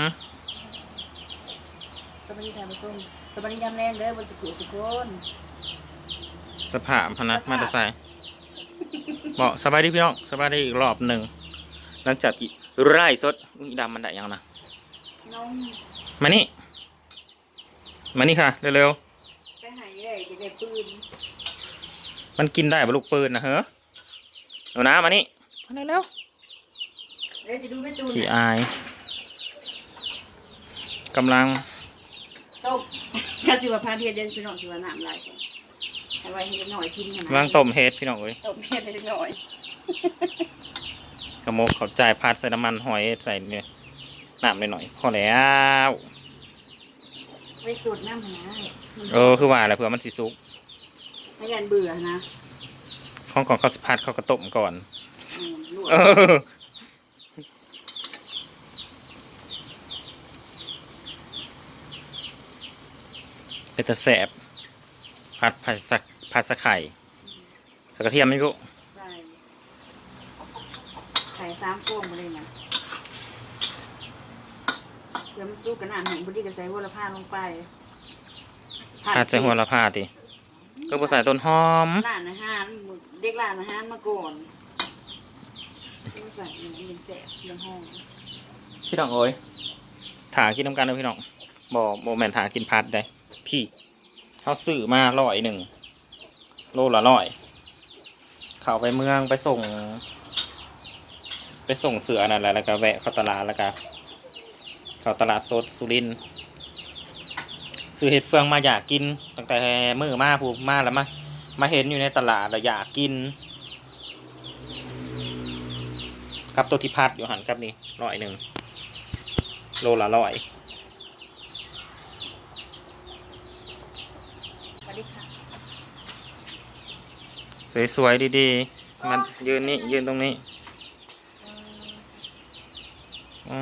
ฮะสวัสดีท่านผู้ชมสวัสดียามแรงเด้อบนสุขุทุกคนสภาพพนะมาตรไซค์บอกสบายดีพี่น้องสบายดีอีกรอบหนึ่งหลังจากที่ไร่สดอุ๊ยดำมันได้ยังนะน้องมานี่ มานี่ค่ะเร็วไปหายเลยจะได้ปืนๆมันกินได้ปะลูกปืนนะเฮ้อเอานะมานี่มาเร็วเดี๋ยวจะดูแม่ตูๆนพี่อาย กำลังต้มถ้าสิว่าพาเทียนเดินไปหน่อยสิว่าน้ำลายก่อนให้ไว้ให้เด็กหน่อยกินนะกำลังต้มเฮ็ดพี่น้องเอ้ยต้มเฮ็ดให้เด็กหน่อยกระโมกเขาจ่ายพัดใส่น้ำมันหอยใส่เนี่ยน้ำหน่อยๆพอแล้วไปสูตรน้ำหนะเออคือว่าอะไรเผื่อมันสิสุกให้ยันเบื่อนะข้องก่อนเขาสพัดเขาก็ต้มก่อนอืมลวกเออ เป็นตะแสบผัดผัดสักผัดสะไข่ใส่กระเทียมไหมลูกใส่ใส่สามโป้งมาเลยนะเดี๋ยวมันสู้กับน้ำแห้งพอดีก็ใส่หัวละผ้าลงไปผัดใส่หัวละพาดิก็ใส่ต้นหอม ร้านอาหารเด็กร้านอาหารมาก่อนใส่เงินแสบเรื่องห้องพี่น้องเอ้ยถากินน้ำกันเลยพี่น้องบอกโมแมนถากินพัดได้ พี่เขาซื้อมาร้อยหนึ่งโลละร้อยเขาไปเมืองไปส่ง ไปส่งเสือนั่นแหละแล้วก็แวะเข้าตลาดแล้วก็เข้าตลาดสดสุรินซื้อเห็ดเฟืองมาอยากกิน ตั้งแต่มือมาผูกมาแล้วมามาเห็นอยู่ในตลาดแล้วอยากกินกับตัวที่พัดอยู่หันกับนี่ร้อยหนึ่งโลละร้อย สวัสดีค่ะ สวยๆดีๆมันยืนนี่ยืนตรงนี้อื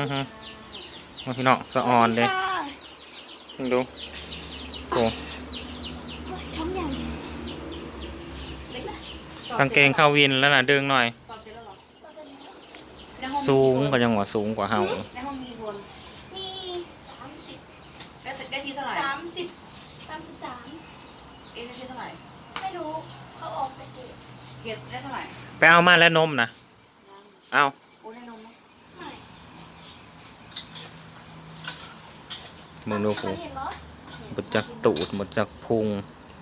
อฮึมาพี่น้องสะออนเลยดูโอ้ท้องใหญ่กางเกงเข้าวินแล้วนะดึงหน่อย สูงกี่ก็คนยังหว่าสูงกว่าเฮาในห้องมีคน มีสามสิบ ได้แต่ได้ที่เท่าไหร่ สามสิบสามสิบสาม เอ็ได้ที่เท่าไหร่ ไม่รู้เขาออกไปเก็บ เก็บได้เท่าไหร่ไปเอามาแล้วนมนะเอาโอ้ได้นมไหมไม่มึงดูผูมันเห็นเหรอหมดจากตูดหมดจากพุง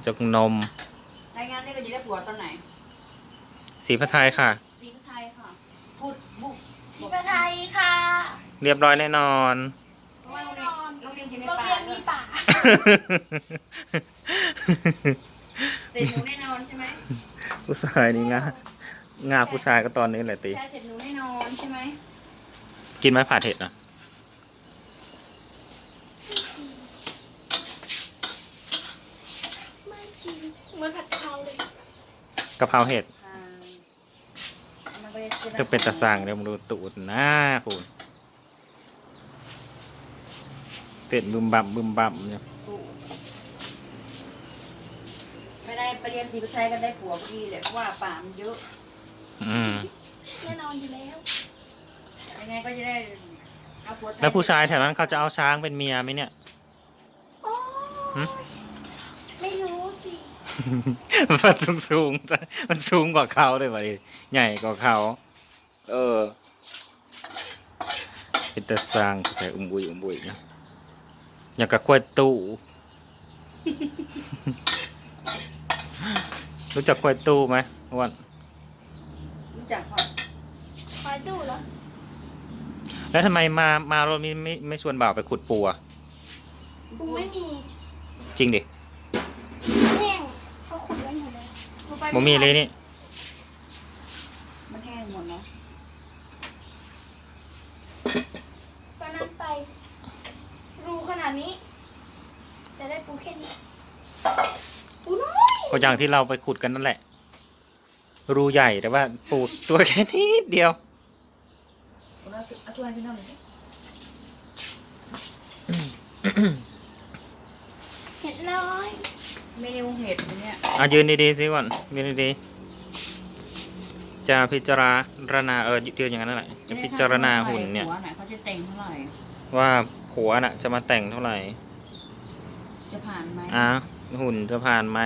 จากนมรายงานนี่ก็จะได้ผัวตอนไหนสีพระไทยค่ะ สีพระไทยค่ะพูดบุกที่ประไทยค่ะ เรียบร้อยแน่นอนเพราะว่าโรงเรียนโรงเรียนอยู่ในโรงป่าเรียนด้วมียป่าเสร็จหนูแน่นอนใช่ไหม ผู้ชายนี่งางาผู้ชายก็ตอนนี้แหละตีใช่เสร็จหนูแน่นอนใช่ไหมกินไหมผัดเห็ดนะไม่กินเหมือนผัดกะเพราเลยกะเพราเห็ดอ่ามันก็จะเป็นตะสั่งเดี๋ยวมึงดูตูดหน้าคุณเต้นบึมบั่มบึมบั่มเนี่ย ถูก ไม่ได้ไปเรียนสีพระไทยกันได้ผัวพอดีเลยเพราะว่าป่ามันเยอะอืมแน่นอนอยู่แล้วยังไงก็จะได้เอาผัวไทยแล้วผู้ชายแถวนั้นเขาจะเอาช้างเป็นเมียไหมเนี่ย โอ้หึ ไม่รู้สิมันสูงสูงๆมันสูงกว่าเขาเลยว่ะดิใหญ่กว่าเขา เออเป็นตะสั่งแต่อุ้มบุยอุ้มบุยนะอย่างกับกล้วยตู้ รู้จักกล้วยตู้ไหมอ้วันรู้จักพอคอยดูเหรอแล้วทำไมมามารถไม่ไม่ไม่ชวนบ่าวไปขุดปูอะกูไม่มีจริงดิแห้งเขาขุดไว้หมดแล้วกูไปบ่มีเลยนี่มันแห้งหมดเนาะตอนนั้นไป รูขนาดนี้ จะได้ปูแค่นี้ปูน้อย ก็อย่างที่เราไปขุดกันนั่นแหละ รูใหญ่แต่ว่าปูตัวแค่นี้เดียวเอาสิเอาถ้วยพี่น้องหน่อยสิเห็ดน้อยเมนูเห็ดอันเนี่ยอะยืนดีๆสิก่อนยืนดีๆใจจะพิจารณาเออเดือนอย่างนั้นแหละจะพิจารณาหุ่นเนี่ย หัวไหนเขาจะแต่งเท่าไหร่ ว่าผัวน่ะ จะมาแต่งเท่าไหร่จะผ่านไหมอะหุ่นจะผ่านไหม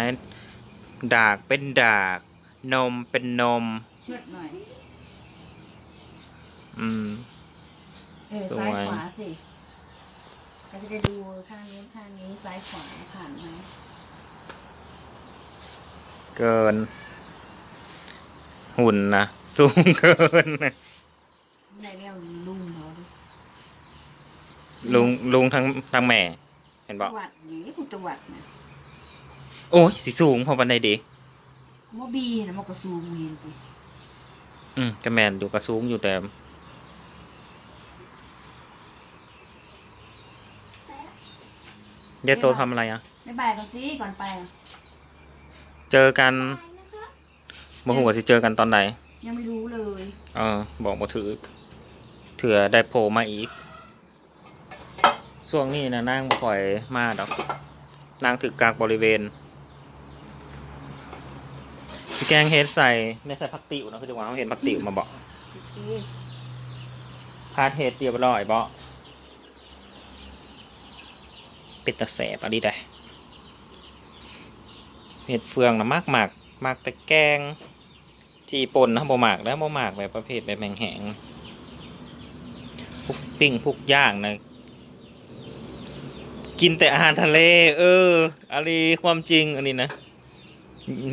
ดากเป็นดาก นมเป็นนมเชิดหน่อย อืม เออ สวย ซ้ายขวาสิเราจะได้ดูข้างนี้ข้างนี้ซ้ายขวาผ่านไหมเกิน หุ่นนะสูงเกินนะในเรื่องลุงเขาดิลุงลุงทั้งทั้งแม่ เห็นตบอกวัดดีคุณตวัดนะ โอ้ยสิสูงพอปันใดเดีมอบีนะมอกระซูมีนดิอืมกระแมนอยู่กระสูงอยู่แต่เดี๋ยวโตทำอะไรอะไม่บายกันสิก่อนไปอะเจอกันไปนะครับบ่หัวาสิเจอกันตอนไหน ยังไม่รู้เลยเออ บอกบ่ถือเถื่อได้โผล่มาอีกช่วงนี้นะนางบ่ค่อยมาดอก นางถึกกากบริเวณสิ แกงเฮ็ดใส่ในใส่ผักติ๋วนะคือจังหวะเขาเห็นผักติ๋วมาบอกพาดเฮ็ดเรียบร้อยบ่เป็ดตะแสบอะดิได้เห็ดเฟืองนะมากหมากมากแต่แกงจีปนนะบ่มากแล้วบ่มากแบบประเภทแบบแห้งๆพวกปิ้งพวกย่างนะกินแต่อาหารทะเล เอออันนี้ความจริงอันนี้นะ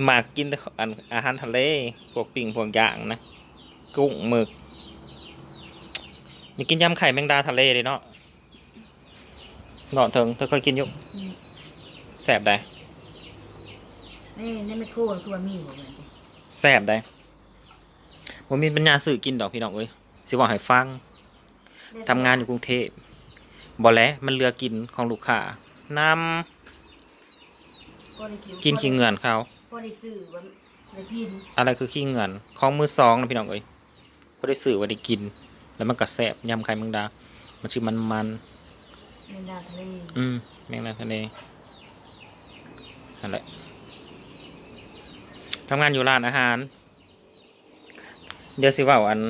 หมากกินแต่อันอาหารทะเล พวกปิ้งพวกย่างนะ กุ้งหมึกอยากกินยำไข่แมงดาทะเลเลยเนาะเนาะเถิงเธอเคยกินอยู่อืมแสบได้นี่นี่ไม่โคตรคือว่ามีหมดเลยดิแสบได้ผมมีปัญญาสื่อกินดอกพี่น้องเอ้ยสิว่าให้ฟังทำงานอยู่กรุงเทพบอแหล้วมันเรือกินของลูกค้านำก็ได้กินขี้เงื่อนเขา ก็ได้ซื้อว่าได้กินอะไรคือขี้เงื่อนของมือสองนะพี่น้องเอ้ยบ่ได้สื่อว่าได้กิน แล้วมันก็แสบยำไข่แมงดา มันชื่อมันมันเมนดาทะเลๆอืมแมงดาทะเลนั่นแหละทำงานอยู่ร้านอาหาร เดี๋ยวสิเว่าอัน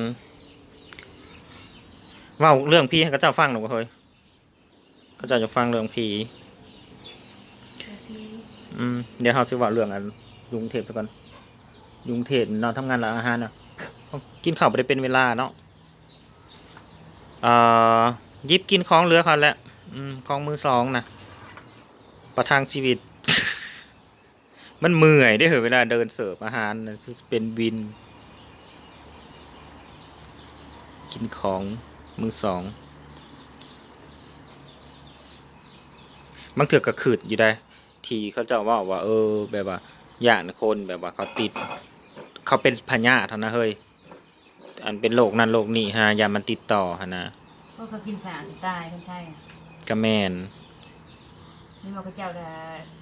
เว่าเรื่องพี่ให้เขาเจ้าฟังหนูเฮ้ยเขาเจ้าจะฟังเรื่องผีอืมเดี๋ยวเขาสิเว่าเรื่องอัน ยุงเทพซะก่อน ยุงเทพนาะทำงานร้านอาหารเนาะกินข้าวไปได้เป็นเวลาเนาะเอ่อยิบกินของเหลือเขาแหล้วอืมของมือสองนะประทังชีวิต มันเมื่อยได้เหรอเวลาเดินเสิร์ฟอาหารนะเป็นวิน กินของมือสองบางเถื่อกระขืดอยู่ได้ ทีเขาเจะว่าว่า เออแบบว่า ย่านคนแบบว่าเขาติด เขาเป็นพญาธินะเฮ้ยอันเป็นโรคนั่นโรคนี้ฮะยามันติดต่อฮะนะก็เขากินสารสไตล์คนไทยอะกระแมนนี่มันก็เจ้าจะ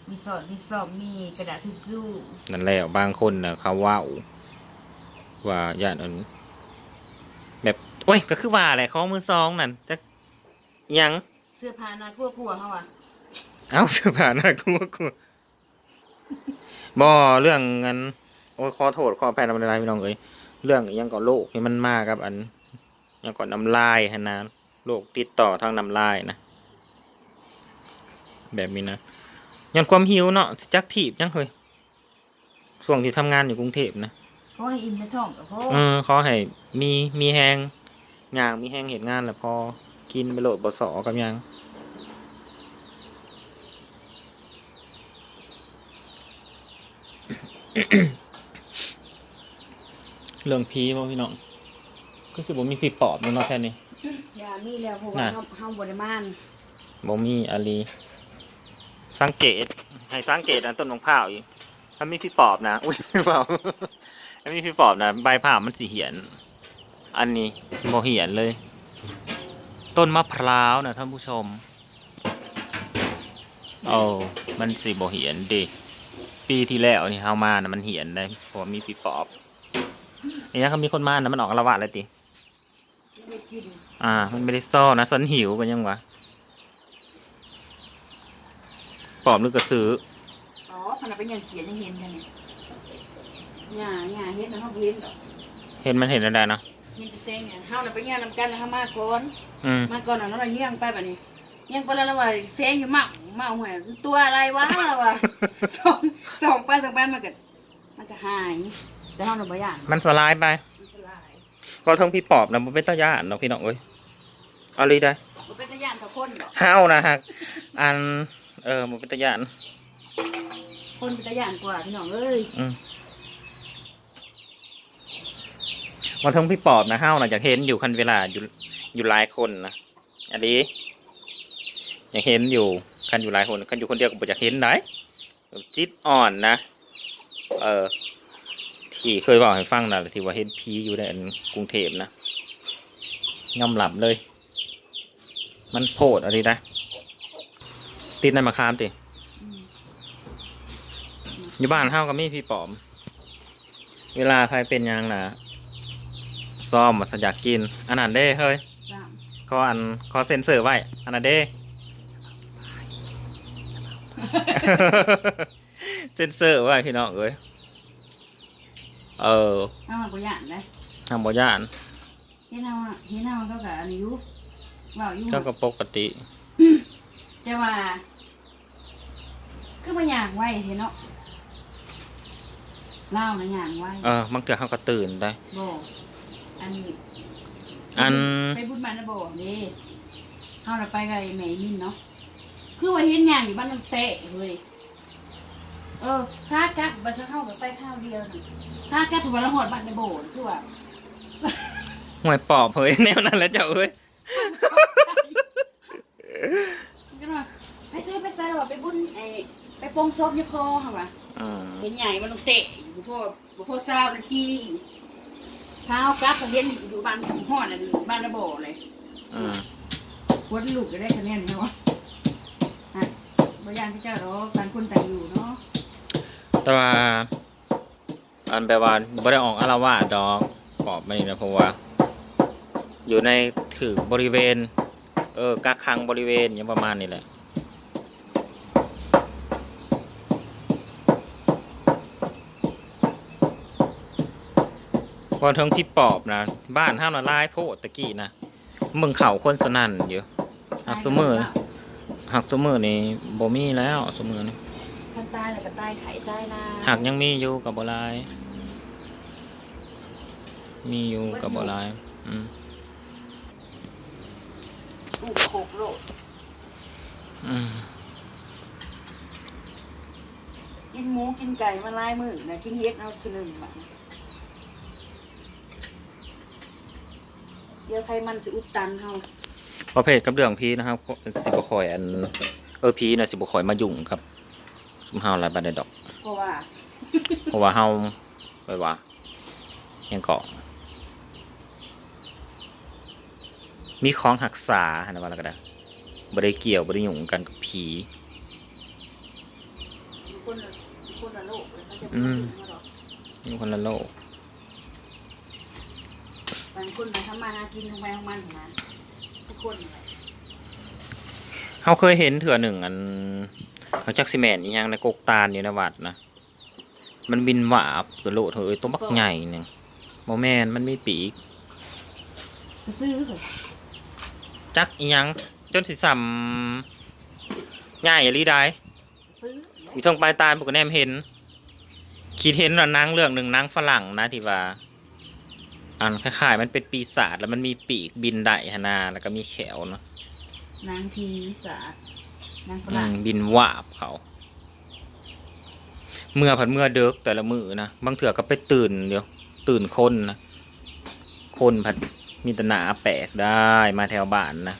มีสอดมีสอบมีกระดาษทิชชู่นั่นแหละบางคนนะเขาเว่าว่าย่านอันแบบโอ้ยก็คือว่าแหละของมือสองนั่นจะหยัง เสื้อผ้าหนาคั่วคั่วๆเขาอะเอาเสื้อผ้าหน้ากลัวกลัว บ่เรื่องงั้นโอ้ยขอโทษขออภัยนำลายพี่น้องเอ้ยเรื่องอิหยังก่อโรคนี่มันมากับ อันอิหยังก่อนน้ำลายฮะนะโรคติดต่อทางน้ำลายนะ แบบนี้นะย้อนความหิวเนาะสิจักถีบยังเคยช่วงที่ทำงานอยู่กรุงเทพนะเขาให้อินในท้องกับพ่อเออขอให้มีมีแหงงางมีแหงเหตุงานแล้วพอกินไปโหลดบสอกับหยัง เรื่องผีบ่พี่น้องก็สิบ่มีผีปอบเนาะแค่นี้ยามีแล้วเพราะว่าน่ะเขาเขาบริมานบ่มีอาลีสังเกต ให้สังเกตอันต้นมะพร้าวอีกถ้ามีพี่ปอบนะอุ้ยเปล่าถ้ามีพี่ปอบนะใบผ่ามันสีเหียน อันนี้บ่เหียนเลย ต้นมะพร้าวนะท่านผู้ชมโอ้มันสีบ่เหียนเดิ ปีที่แล้วนี่เฮามานะมันเหียนได้เพราะว่ามีพี่ปอบเนี่ยเขามีคนมานะมันออกอาละวาดเลยติ ไม่ได้กินอ่า มันไม่ได้ซ่อนะสันหิวเป็นยังวะปอบหรือกระสือ อ๋อขนาดเป็นอย่างเขียนยังเห็นกันเนี่ยหญ้าหญ้าเห็ดนะเขาเห็นดอกเห็นมันเห็นอะไรนะเห็นแต่เซ็งเนี่ยเฮาน่ะไปเยี่ยมนำกันนะเฮามาก่อน อืม มาก่อนน่ะเนาะเราเยี่ยมไปแบบนี้เยี่ยมไปแล้วเราว่าเซ็งอยู่มั่งมาหัวตัวอะไรวะเราว่าส่องส่องไปส่องไปมันก็มันก็หายแต่เฮาน่ะบ่ย่านมันสลายไปมันสลายก็ทั้งพี่ปอบนะมันเป็นตาย่านเนาะพี่น้องเอ้ยเอาเลยได้บ่เป็นตาย่านเท่าคนดอกห้าวนะฮะอันเออมันเป็นตาย่านคนเป็นตาย่านกว่าพี่น้องเอ้ยอืมวันทั้งพี่ปอบนะห้าวนะอยากเห็นอยู่คันเวลาอยู่อยู่หลายคนนะอันนี้อ ยากเห็นอยู่คันอยู่หลายคนคันอยู่คนเดียวก็บ่อยากเห็นไหนจิตอ่อนนะ เออที่เคยบอกให้ฟังนะที่ว่าเห็นผีอยู่ในอันกรุงเทพนะยอมหลับเลย มันโพดอะไรนะติดในมะขามติอืมอยู่บ้านเฮาก็มีพี่ปอม เวลาใครเป็นหยังนะซ้อมมาสอยากกิน อันนั้นเด้เฮ้ยสามขออันขอเซ็นเซอร์ไว้ อันนั้นเด้ เซ็นเซอร์ไว้พี่น้องเอ้ยเออเอามาบ่ย่านได้ทำบ่ย่านเฮ็ดเฮาน่ะเฮ็ดเฮาก็ก็อันนี้อยู่เว้าอยู่เจ้าก็ปกติ แต่ว่า คือบ่ย่างไว้เห็นเนาะเล่านะย่างไว้เออบางเทื่อเขาก็ตื่นได้บ่อันอัน ไปบุญบ้านนะบ่นี่เฮาน่ะไปกับไอ้แม่มินเนาะ คือว่าเห็นย่างอยู่บ้านน้ำเตะเฮ้ยเออถ้ากลับบ่ซะเฮาก็ไปข้าวเดียวน่ะถ้ากลับถึงวันละหอดบ้านนะบ่คือว่าห่วยปอบเฮ้ยแนวนั้นแหล้วเจ้าเอ้ยก็ว่าไปใส่ไปใส่ว่าไปบุญไอ้ไปโปงศพนี่พอค่ะว่าอืมเห็นใหญ่มันต้องเตะอยู่พ่อบ่พ่อทราบนาทีเท้ากลับก็เห็นอยู่บ้านห้อนั่นบ้านระโบเลยอืมวัดลูกก็ได้คะแนนเนาะฮะ บ่ยานพระเจ้าหรอกต่างคนต่างอยู่เนาะแต่ว่าอันแปลว่าบ่ได้ออกอารวาสดอกปอบไม่นะเพราะว่า อยู่ในถือบริเวณ เออกักขังบริเวณอย่างประมาณนี้แหละพอทั้งพี่ปอบนะบ้านห้ามละลายโพดตะกี้นะมึงเข่าคนสนั่นอยู่หักสมือ หักสมือนี่บ่มีแล้วสมือนี่คันตายแล้วก็ตายไข่ตายนาหักยังมีอยู่กับบ่หลาย มีอยู่กับบ่หลาย อืมลูกโคกโลดอืมกินหมูกินไก่มาหลายมื้อนะกินเฮ็ดเอาคือหนึงบัดเดี๋ยวใครมันสิอุดตันเฮา ประเภทกับเรื่องพีนะครับ สิบคอยอันเออพีนะสิบคอยมายุ่งครับซุมเฮาหลายบาดได้ดอก เพราะว่าเพราะว่าเฮาไปว่ายังเกาะมีของหักษาหันว่าแล้วก็ได้บ่ได้เกี่ยวบ่ได้ยุ่งกันกับผีคนละคนละโลกเลยเขาจะอืบ่มมาดอกอยู่คนละโลก บางคนมาทำมาหากินของไปของมันนะ ทุกคนเฮาเคยเห็นเถื่อหนึ่งอันเขาจักซิแมนอีหยังในกกตาลอยู่ในวัดนะมันบินหวาบกระโลดเฮ้ยตัวบักใหญ่หนึงบ่แมนมันมีปีก ซื้อเลยจักอีหยังจนสิสัมง่ายอย่าลีได้ซื้อมีทางปลายตาบุกแนมเห็น คิดเห็นว่านางเรื่องหนึ่งนางฝรั่งนะที่ว่า อันคล้ายๆมันเป็นปีศาจแล้วมันมีปีกบินได้หนนาแล้วก็มีแขวเนาะนางทีสาดนางฝอืรั่งมบินวาบเขา เมื่อผัดเมื่อเด็กแต่ละมือนะบางเถื่อก็ไปตื่นเดี๋ยว ตื่นคนนะคนผัดมีแตหนาแปลกได้มาแถวบ้านนะ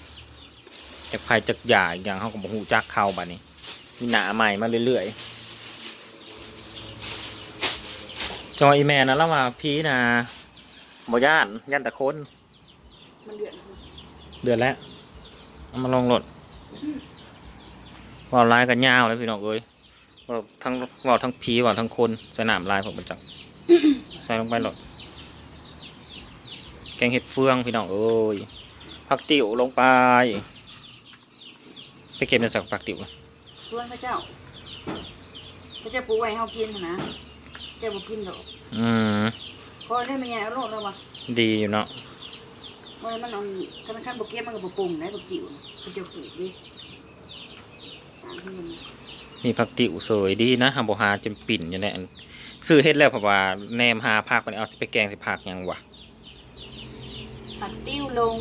จากภัยจากหยาอีกอย่างเขาก็บอกหูจักเข้าบ้านนี้ มีหนาใหม่มาเรื่อยๆจอยอีแมนนะแล้วมาพี่นะ บย่านย่านแต่คนมันเดือดเดือนแล้วเอามาลงรถว่าลายกันยาวเลยพี่น้องเอ้ยว่าทั้งว่าทั้งผีว่าทั้งคนสนามลายผมประจักใส่ลงไปหลดแกงเห็ดเฟืองพี่น้องเอ้ยผักติ๋วลงไป ไปเก็บในสักผักติ๋วส่วนพระเจ้าพระเจ้าปูไว้ให้เฮากินนะเจ้าบ่กินดอก อืม พอได้ไม่ใหญ่เอาโลดแล้ววะดีอยู่เนาะเมื่อมันเอาธนาคารบกเก็บมันก็บปรุงได้บกจิ๋วมันจะขืดดิตามที่มันมีผักติ๋วสวยดีนะหาบ่หาจนปิ่นอยู่เนี่ยอันซื้อเฮ็ดแล้วเพราะว่าแนมหาผักมันเอาสิไปแกงสิผักหยังวะผัดติ้วลง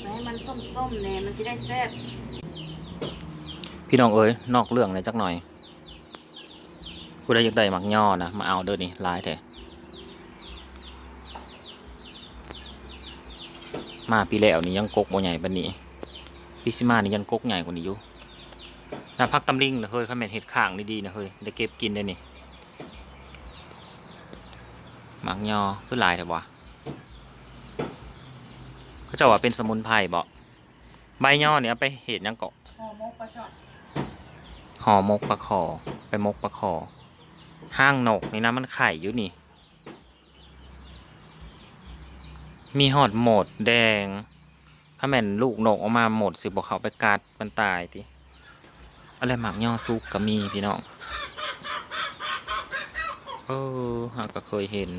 ไว้ให้มันส้มๆแน่มันจะได้แซ่บพี่น้องเอ้ยนอกเรื่องเลยจักหน่อย ผู้ใดอยากได้หมักย่อนะ มาเอาเด้อนี่หลายแท้มาปีแล้วนี่ยังกกบ่ใหญ่ปานนี้ปีสิมานี่ยังกกใหญ่กว่านี้อยู่น้ำพักตำลิงนะเฮ้ยเขาแม่นเฮ็ดข้างนี่ดีนะเฮ้ยได้เก็บกินได้นี่หมักย่อคือหลายแท้บ่เขาเจ้าว่าเป็นสมุนไพรบ่ใบย่อเนี่ยเอาไปเฮ็ดหยังเกาะห่อหมกปลาช่อนห่อหมกปลาคอไปมกปลาคอ ห้างนกนี่นะมันไข่อยู่นี่ มีหอดโหมดแดง ถ้าแม่นลูกนกออกมาหมดสิบอกเขาไปกัดมันตายทีอะไรหมักย่อซุกก็มีพี่น้องเออหาก็เคยเห็น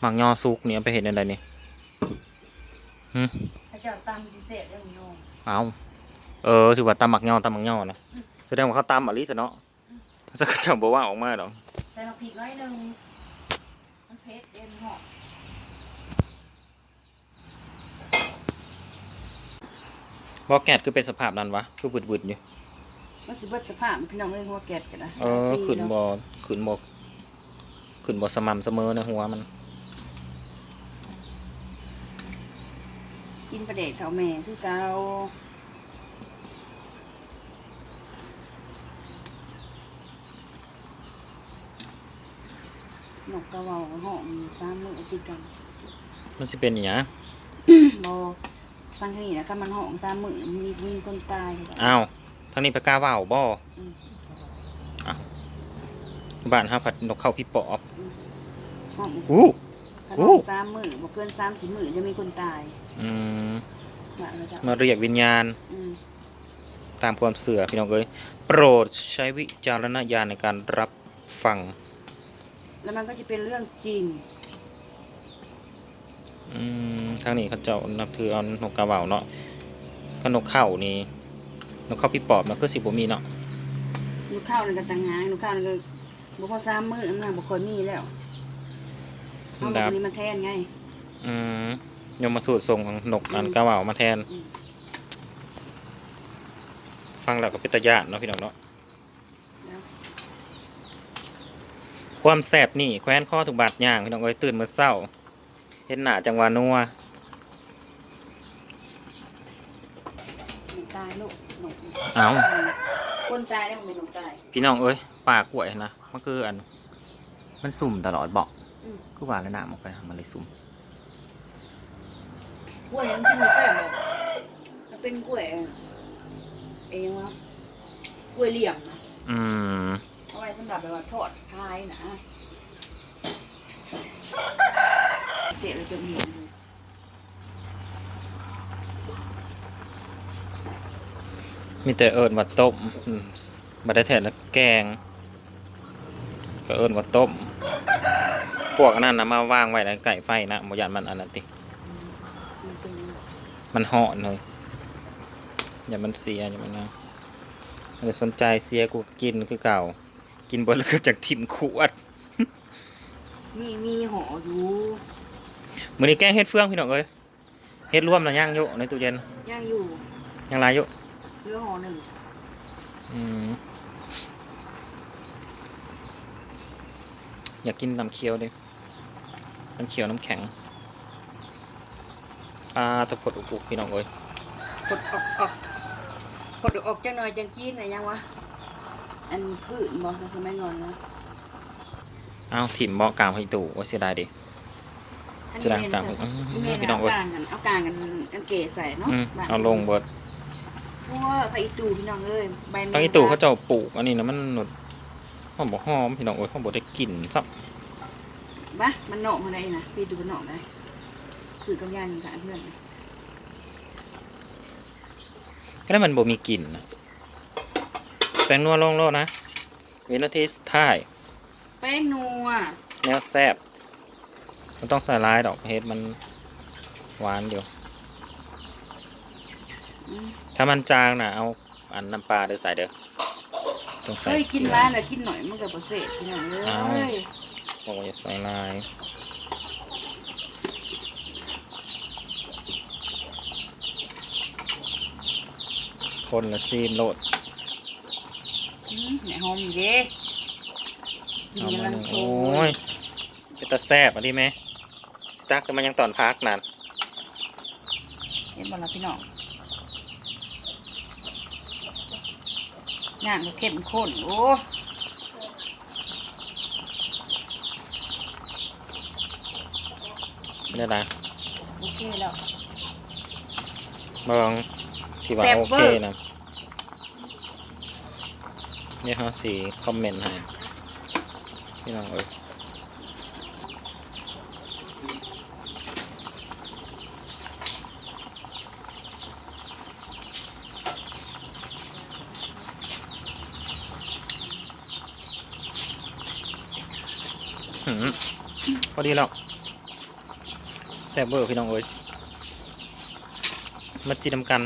หมักย่อซุกเนี่ยไปเห็นอะไรนี่หึพระเจ้าตามพิเศษเรื่องโยมเอาเออ ถือว่าตำหมักย่อตำหมักย่อนะแสดงว่าเขาตำอะลิสเนาะ จะก็จะบอกว่าออกมาดอกใส่ผักพริกน้อยหนึงมันเผ็ดเย็นหอมบอกแกดคือเป็นสภาพนั้นวะ คือบืดๆอยู่ มันสิเบิดสภาพพี่น้องเอ้ยหัวแกดกันนะเออขืนบอขืนบอขืนบอสม่ำเสมอในะหัวมัน กินประเด็กเขาแม่คือเก่า นกกระเว่าหอมสามมือติดกันมันจะเป็นอย่างนี้บอฟังที่นี่นะก็มันหอมสามมือมีมีคนตายอยู่อ้าวทางนี้ไปกล้าว่าวบ่อืมอ้าวบ้านห้าผัดนกเข้าพี่ปอบหอมอู้ขนอู้มสามมือบ่เกินสามสิบมือจะมีคนตาย อืมว่าเราจะมาเรียกวิญญาณอืมตามความเสื่อพี่น้องเอ้ยโปรดใช้วิจารณญาณในการรับฟัง แล้วมันก็จะเป็นเรื่องจริง อืมทางนี้เขาเจ้านับถือเอานกกระเหว่าเนาะก็นกเข้านี่นกเข้าพี่ปอบนะคือสิบ่มีเนาะลูกข้าวนั่นก็ต่างหากลูกข้าวนั่นก็บ่พอสามมือมันน่ะบ่ค่อยมีแล้วเอาแบบนี้มันแทนไง อืมยมมาถูดส่งของนกอันกระเหว่ามาแทนอืมฟังแล้วก็เป็นตาญาติเนาะพี่น้องเนาะ แล้ว ความแสบนี่แคว้นข้อถูกบาดย่างพี่น้องเอ้ยตื่นมื้อเช้าเห็นหน้าจังหวะนัวมันตายลูกหนกเอ้าคนตายได้มันเป็นหนกตายพี่น้องเอ้ยปลากล้วยนะมันคืออัน มันสุ่มตลอดบอกอืมคือว่าแล้วน้ำออกไปมันเลยสุ่มกล้วยมันกินแซ่บบ่มันเป็นกล้วยเองวะกล้วยเหลี่ยมนะอืมเอาไว้สำหรับแบบว่าทอดทายนะเสียเลยจนเห็นมีแต่เอิญว่าต้มมาได้แทนแล้วแกง ก็เอิญว่าต้ม พวกนั้นนะมาวางไว้ในไก่ไฟนะหมยันมันอันนั้นติมันเป็นมันห่อเลยอย่ามันเสียอย่ามันนะไม่ได้สนใจเสียกูกินคือเก่า กินบนแล้วก็จากทิมขวดมีมีห่ออยู่มื้อนี้แกงเฮ็ดเฟืองพี่น้องเอ้ยเฮ็ดร่วมนะย่างอยู่ในตู้เย็นย่างอยู่ยังหลายอยู่เรือห่อหนึ่งอืมอยากกินน้ำเคี้ยวดิน้ำเคี้ยวน้ำแข็งปลาตะพดอุกุพี่น้องเอ้ยกดออกออกกดออกจังหน่อยจังกินอะไรยังวะ อันพืชบอกนะคือไม่งอนนะอ้าวถิ่มเบาะกลางให้ตู่ว่าเสียดายดิ อันจะได้นี้กลางเมนอืมเมนพี่น้องเอาเอ้ย กลางกันเอากลางกันอันเกใส่เนาะอืมบ้นเอาลงเบิดพวกไปอีตู่พี่น้องเอ้ยใบแมงตอนนี้ตู่เขาเจ้าปลูกอันนี้นะมันหนุดหอมบ่หอมพี่น้องเอ้ยหอมบ่ได้กลิ่นซับบ้ามันเหนาะมาได้นะพี่ดูมันเหนาะได้สื่อกำยานกับเพื่อนนะก็ได้มันบ่มีกลิ่นนะไปป้งนัวลงโลดนะวินาทีสุดท้ายแป้งนัวแนวแซบมันต้องใส่ลายดอกเฮ็ดมันหวานอยู่อืมถ้ามันจางนะเอาอันน้ำปลาเด้อใส่เด้อต้องเคใส่ยกินร้านแล้วกินหน่อยมันก็บ่เสร็จพี่น้องเอ้ยบอกว่าจะใส่ลายคนละซีมโลดอืม แหนหอมอยู่เด้กินเอากันมาลัหงนึ่งโชโอ้ยยเป็นตาแซ่บอันนี้ไหมสตักกันมายังตอนพักนั่นเห็นบ่ล่ะพี่น้องย่างก็เข้มข้นโอ้ไม่ได้ไรโอเคแล้ว เบิ่งที่ว่าแซ่บโอเวเคอร์ นะเนี่ยเขาสีคอมเมนต์ให้พี่น้องเอ้ยพอดีแล้วแซ่บเบอร์พี่น้องเอ้ยมาจีนำกัน